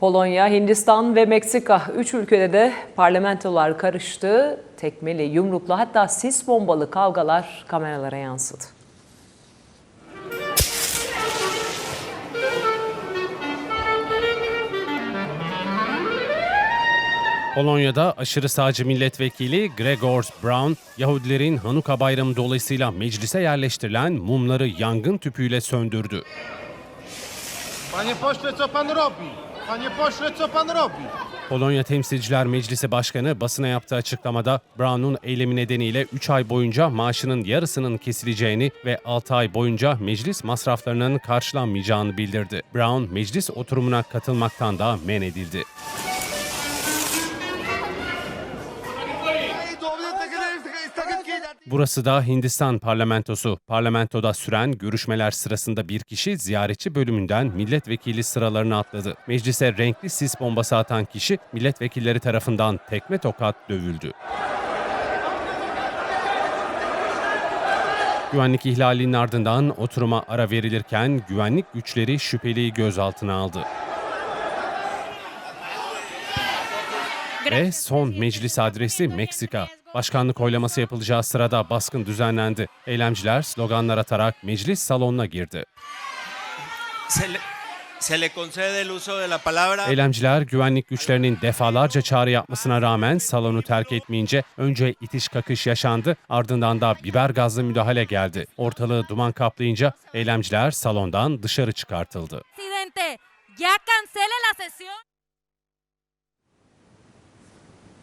Polonya, Hindistan ve Meksika üç ülkede de parlamentolar karıştı. Tekmeli, yumruklu hatta sis bombalı kavgalar kameralara yansıdı. Polonya'da aşırı sağcı milletvekili Gregor Brown, Yahudilerin Hanuka bayramı dolayısıyla meclise yerleştirilen mumları yangın tüpüyle söndürdü. Panie pośle, co pan robi? Panie pośle, co pan robi? Polonya Temsilciler Meclisi Başkanı basına yaptığı açıklamada Brown'un eylemi nedeniyle 3 ay boyunca maaşının yarısının kesileceğini ve 6 ay boyunca meclis masraflarının karşılanmayacağını bildirdi. Brown meclis oturumuna katılmaktan da men edildi. Burası da Hindistan parlamentosu. Parlamentoda süren görüşmeler sırasında bir kişi ziyaretçi bölümünden milletvekili sıralarına atladı. Meclise renkli sis bombası atan kişi milletvekilleri tarafından tekme tokat dövüldü. Güvenlik ihlalinin ardından oturuma ara verilirken güvenlik güçleri şüpheliyi gözaltına aldı. Ve son meclis adresi Meksika. Başkanlık oylaması yapılacağı sırada baskın düzenlendi. Eylemciler sloganlar atarak meclis salonuna girdi. Eylemciler güvenlik güçlerinin defalarca çağrı yapmasına rağmen salonu terk etmeyince önce itiş kakış yaşandı ardından da biber gazlı müdahale geldi. Ortalığı duman kaplayınca eylemciler salondan dışarı çıkartıldı.